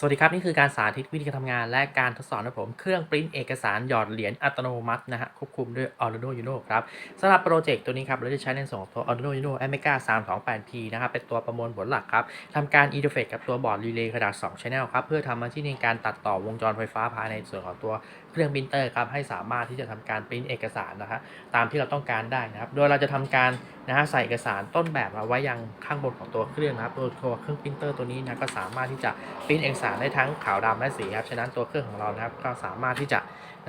สวัสดีครับ นี่คือการสาธิตวิธีการทำงานและการทดสอบนะผม เครื่องปริ้นเอกสารหยอดเหรียญอัตโนมัตินะฮะควบคุมด้วย Arduino Uno ครับสำหรับโปรเจกต์ตัวนี้ครับ เราจะใช้ในส่วนของตัว Arduino Uno Amiga 328P นะครับ เป็นตัวประมวลผลหลักครับทำการอินเทอร์เฟซกับตัวบอร์ดรีเลย์ขนาด 2 Channel ครับ เพื่อทำหน้าที่ในการตัดต่อวงจรไฟฟ้าภายในส่วนของตัวเครื่องปรินเตอร์ครับให้สามารถที่จะทำการปริ้นเอกสารนะฮะตามที่เราต้องการได้นะครับโดยเราจะทำการนะฮะใส่เอกสารต้นแบบมาไว้ยังข้างบนของตัวเครื่องนะครับตัวตัวเครื่องปรินเตอร์ตัวนี้นะก็สามารถที่จะปริ้นเอกสารได้ทั้งขาวดำและสีครับ ฉะนั้นตัวเครื่องของเรานะครับก็สามารถที่จะ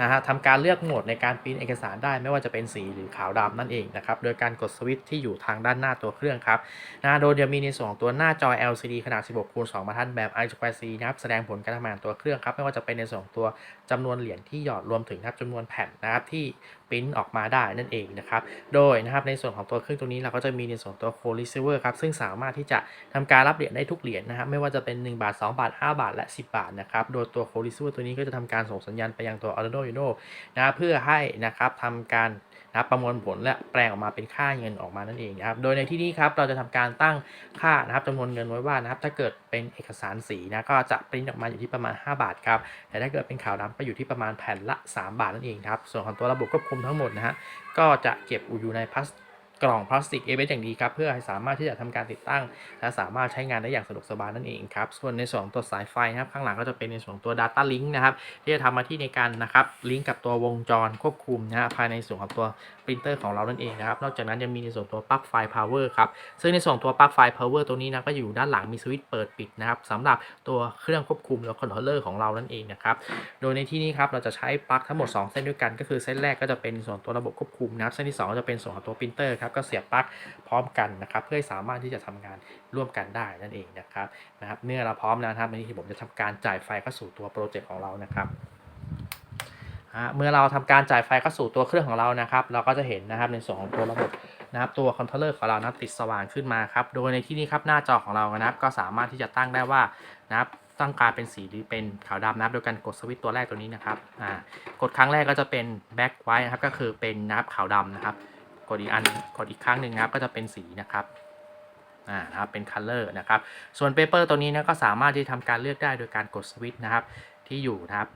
นะฮะทำการเลือกโหมดในการปริ้นเอกสารได้ไม่ว่าจะเป็นสีหรือขาวดำนั่นเองนะครับ โดยการกดสวิตช์ที่อยู่ทางด้านหน้าตัวเครื่องครับนะโดยจะมีในส่วนของตัวหน้าจอ LCD ขนาด 16คูณ2บรรทัดแบบ I2C นะครับแสดงผลการทำงานตัวเครื่องครับไม่ว่าจะเป็นในส่วนของตัวจำนวนเหรียญที่หยอดรวมถึงนะครับจำนวนแผ่นนะครับที่ปริ้นออกมาได้นั่นเองนะครับโดยนะครับในส่วนของตัวเครื่องตัวนี้เราก็จะมีในส่วนตัว Code Receiver ครับซึ่งสามารถที่จะทำการรับเหรียญได้ทุกเหรียญนะครับไม่ว่าจะเป็น 1 บาท 2 บาท 5 บาทและ 10 บาทนะครับ โดยตัว Code Receiver ตัวนี้ก็จะทำการส่งสัญญาณไปยังตัว Arduino Uno นะเพื่อให้นะครับทำการนะรประมวลผลและแปลงออกมาเป็นค่าเงินออกมานั่นเองนะครับ โดยในที่นี้ครับเราจะทำการตั้งค่านะครับจำนวนเงินไว้ว่านะครับ ถ้าเกิดเป็นเอกสารสีนะก็จะปริ้นออกมาอยู่ที่ประมาณ 5 บาทครับ แต่ถ้าเกิดเป็นขาวดำก็อยู่ที่ประมาณแผ่นละ 3 บาทนั่นเองครับ ส่วนของตัวระบบควบคุมทั้งหมดนะฮะก็จะเก็บอยู่ในพลาส กล่องพลาสติกเอเวอย่างดีครับเพื่อให้สามารถที่จะทำการติดตั้ง และสามารถใช้งานได้อย่างสะดวกสบายนั่นเองครับส่วนในส่วนตัวสายไฟนะครับข้างหลังก็จะเป็นในส่วนตัว Data Link นะครับที่จะทำหน้าที่ในการนะครับลิงก์กับตัววงจรควบคุมนะฮะภายในส่วนของตัวปรินเตอร์ของเรานั่นเองนะครับนอกจากนั้นยังมีในส่วนตัวปลั๊กไฟ power ครับซึ่งในส่วนตัวปลั๊กไฟ power ตัวนี้นะก็อยู่ด้านหลังมีสวิตช์เปิดปิดนะครับสำหรับตัวเครื่องควบคุมแล้วคอนโทรลเลอร์ของเรานั่นเองนะครับโดยในที่นี้ครับเราจะใช้ปลั๊กทั้งหมด 2 เส้นด้วยกัน ก็คือเส้นแรกก็จะเป็นส่วนตัวระบบควบคุมนะครับเส้นที่ 2 ก็จะเป็นส่วนของตัวปรินเตอร์ครับก็เสียบปลั๊กพร้อมกันนะครับ เพื่อให้สามารถที่จะทำงานร่วมกันได้นั่นเองนะครับนะครับเมื่อเราพร้อมแล้วนะครับในที่ผมจะทำการจ่ายไฟเข้าสู่ตัวโปรเจกต์ของเรานะครับเมื่อเราทำการจ่ายไฟเข้าสู่ตัวเครื่องของเรานะครับ เราก็จะเห็นนะครับในส่วนของตัวระบบนะครับตัวคอนโทรลเลอร์ของเรานะติดสว่างขึ้นมาครับ โดยในที่นี้ครับหน้าจอของเรานะครับก็สามารถที่จะตั้งได้ว่านะครับตั้งการเป็นสีหรือเป็นขาวดำนะครับโดยการกดสวิตช์ตัวแรกตัวนี้นะครับอ่ากดครั้งแรกก็จะเป็นแบ็คไว้นะครับก็คือเป็นนะครับขาวดำนะครับ กดอีกอันกดอีกครั้งหนึ่งนะครับก็จะเป็นสีนะครับอ่านะครับเป็น color นะครับ ส่วนเปเปอร์ตัวนี้นะก็สามารถที่ทำการเลือกได้โดยการกดสวิตช์นะครับที่อยู่นะครับ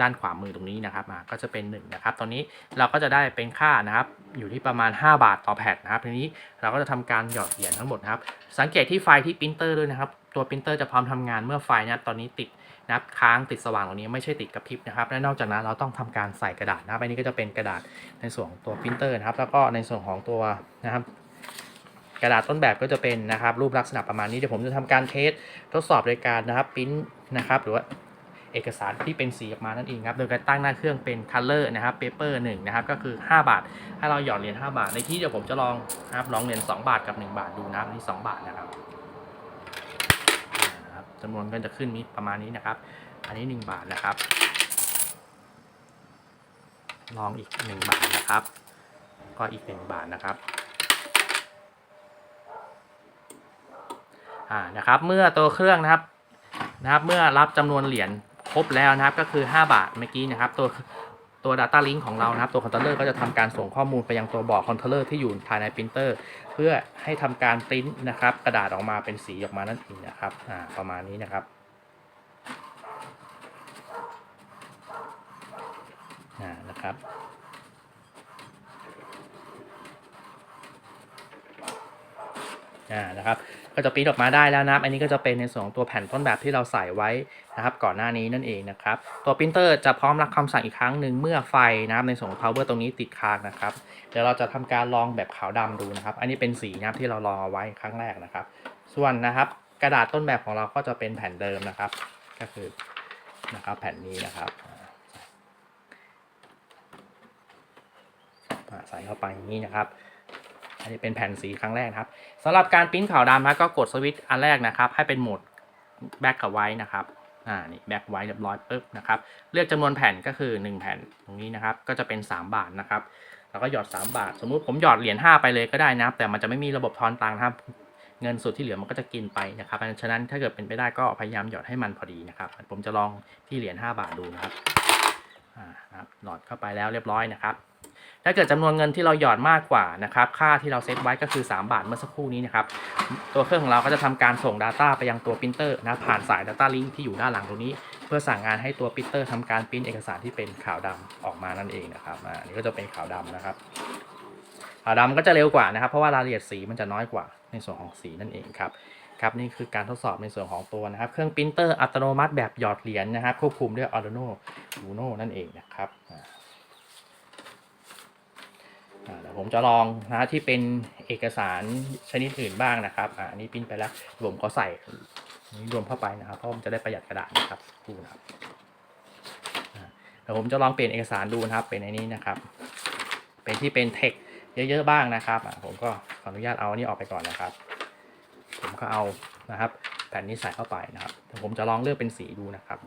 ด้านขวามือตรงนี้นะครับก็จะเป็น1นะครับตอนนี้เราก็จะได้เป็นค่านะครับอยู่ที่ประมาณ 5 บาทต่อแผ่นนะครับทีนี้เราก็จะทำการหยอดเหรียญทั้งหมดนะครับสังเกตที่ไฟที่ปรินเตอร์ด้วยนะครับตัวปรินเตอร์จะพร้อมทำงานเมื่อไฟนะตอนนี้ติดนะครับค้างติดสว่างตรงนี้ไม่ใช่ติดกระพริบนะครับและนอกจากนั้นเราต้องทำการใส่กระดาษนะครับอันนี้ก็จะเป็นกระดาษในส่วนตัวปรินเตอร์นะครับ แล้วก็ในส่วนของตัวนะครับกระดาษต้นแบบก็จะเป็นนะครับรูปลักษณะประมาณนี้เดี๋ยวผมจะทำการเทสทดสอบโดยการนะครับปริ้นนะครับหรือว่า เอกสารที่เป็นสีออกมานั่นเองครับ โดยการตั้งหน้าเครื่องเป็น color นะครับ paper 1นะครับ ก็คือ 5 บาท ให้เราหยอดเหรียญ5บาท ในที่เดี๋ยวผมจะลองนะครับ ลองเหรียญ2บาทกับ 1 บาทดูนะครับอันนี้2บาทนะครับจำนวนก็จะขึ้นนี้ประมาณนี้นะครับ อันนี้ 1 บาทนะครับ ลองอีก 1 บาทนะครับ ก็อีก 1 บาทนะครับอ่านะครับ เมื่อตัวเครื่องนะครับนะครับ เมื่อรับจำนวนเหรียญ ครบแล้วนะครับก็คือ 5 บาทเมื่อกี้นะครับ ตัวตัว Data Link ของเรานะครับ ตัวคอนโทรลเลอร์ก็จะทำการส่งข้อมูลไปยังตัวบอร์ดคอนโทรลเลอร์ที่อยู่ภายในปรินเตอร์ เพื่อให้ทำการปริ้นนะครับ กระดาษออกมาเป็นสีออกมานั่นเองนะครับอ่าประมาณนี้นะครับอ่านะครับอ่านะครับ ก็จะปริ้นออกมาได้แล้วนะครับ อันนี้ก็จะเป็นในส่วนของตัวแผ่นต้นแบบที่เราใส่ไว้นะครับ ก่อนหน้านี้นั่นเองนะครับ ตัวปรินเตอร์จะพร้อมรับคำสั่งอีกครั้งหนึ่งเมื่อไฟนะครับในส่วนของ power ตรงนี้ติดค้างนะครับ เดี๋ยวเราจะทำการลองแบบขาวดำดูนะครับ อันนี้เป็นสีนะครับที่เราลองเอาไว้ครั้งแรกนะครับ ส่วนนะครับกระดาษต้นแบบของเราก็จะเป็นแผ่นเดิมนะครับ ก็คือนะครับแผ่นนี้นะครับใส่เข้าไปอย่างนี้นะครับ อันนี้เป็นแผ่นสีครั้งแรกครับสำหรับการปริ้นขาวดำนะก็กดสวิตช์อันแรกนะครับ ให้เป็นโหมดแบ็กกับไว้นะครับอ่านี่แบ็กไว้เรียบร้อยปุ๊บนะครับเลือกจำนวนแผ่นก็คือ 1 แผ่นตรงนี้นะครับก็จะเป็น 3 บาทนะครับแล้วก็หยอด 3 บาท สมมุติผมหยอดเหรียญ5ไปเลยก็ได้นะครับ แต่มันจะไม่มีระบบทอนตังค์นะครับเงินส่วนที่เหลือมันก็จะกินไปนะครับฉะนั้นถ้าเกิดเป็นไปได้ก็พยายามหยอดให้มันพอดีนะครับ ผมจะลองที่เหรียญ5บาทดูนะครับอ่าครับหลอดเข้าไปแล้วเรียบร้อยนะครับ ถ้าเกิดจำนวนเงินที่เราหยอดมากกว่านะครับ ค่าที่เราเซตไว้ก็คือ 3 บาทเมื่อสักครู่นี้นะครับ ตัวเครื่องของเราก็จะทำการส่ง Data ไปยังตัวปรินเตอร์นะผ่านสาย Data Link ที่อยู่ด้านหลังตรงนี้ เพื่อสั่งงานให้ตัวปรินเตอร์ทำการปริ้นเอกสารที่เป็นขาวดำออกมานั่นเองนะครับอันนี้ก็จะเป็นขาวดำนะครับขาวดำก็จะเร็วกว่านะครับ เพราะว่ารายละเอียดสีมันจะน้อยกว่าในส่วนของสีนั่นเองครับครับนี่คือการทดสอบในส่วนของตัวนะครับ เครื่องปรินเตอร์อัตโนมัติแบบหยอดเหรียญนะครับควบคุมด้วย Arduino Uno นั่นเองนะครับ เดี๋ยวผมจะลองนะที่เป็นเอกสารชนิดอื่นบ้างนะครับอ่าอันนี้ปริ้นไปแล้วผมก็ใส่นี้รวมเข้าไปนะครับเพราะมันจะได้ประหยัดกระดาษนะครับคู่นะครับเดี๋ยวผมจะลองเปลี่ยนเอกสารดูนะครับเป็นในนี้นะครับ เป็นที่เป็นเทคเยอะๆบ้างนะครับผมก็ขออนุญาตเอาอันนี้ออกไปก่อนนะครับ ผมก็เอานะครับแผ่นนี้ใส่เข้าไปนะครับเดี๋ยวผมจะลองเลือกเป็นสีดูนะครับ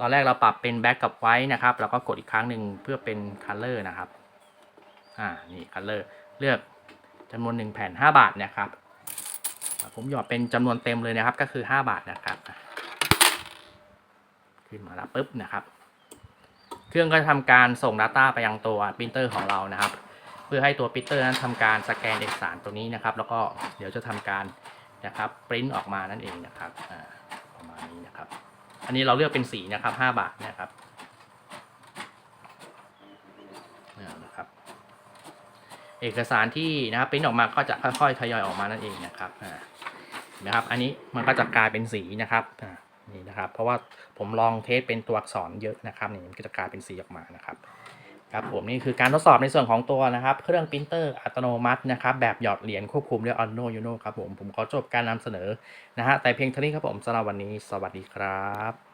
ตอนแรกเราปรับเป็นแบ็กกับไว้นะครับแล้วก็กดอีกครั้งหนึ่งเพื่อเป็นคัลเลอร์นะครับอ่านี่คัลเลอร์เลือกจำนวนหนึ่งแผ่น5 บาทนะครับ ผมหยอดเป็นจำนวนเต็มเลยนะครับก็คือ 5 บาทนะครับ ขึ้นมาแล้วปุ๊บนะครับ เครื่องก็จะทำการส่ง Data ไปยังตัวปรินเตอร์ของเรานะครับ เพื่อให้ตัวปรินเตอร์นั้นทำการสแกนเอกสารตัวนี้นะครับ แล้วก็เดี๋ยวจะทำการนะครับปริ้นออกมานั่นเองนะครับประมาณนี้นะครับ อันนี้เราเลือกเป็นสีนะครับ5บาทนะครับอ่นะครับ เอกสารที่นะครับปริ้นออกมาก็จะค่อยๆทยอยออกมานั่นเองนะครับอ่านะครับ อันนี้มันก็จะกลายเป็นสีนะครับอ่านี่นะครับ เพราะว่าผมลองเทสเป็นตัวอักษรเยอะนะครับนี่มันก็จะกลายเป็นสีออกมานะครับ ครับผมนี่คือการทดสอบในส่วนของตัวนะครับ เครื่องปรินเตอร์อัตโนมัตินะครับ แบบหยอดเหรียญควบคุมด้วยออนโนยูโนครับผม ผมขอจบการนำเสนอนะฮะแต่เพียงเท่านี้ครับผมสำหรับวันนี้ สวัสดีครับ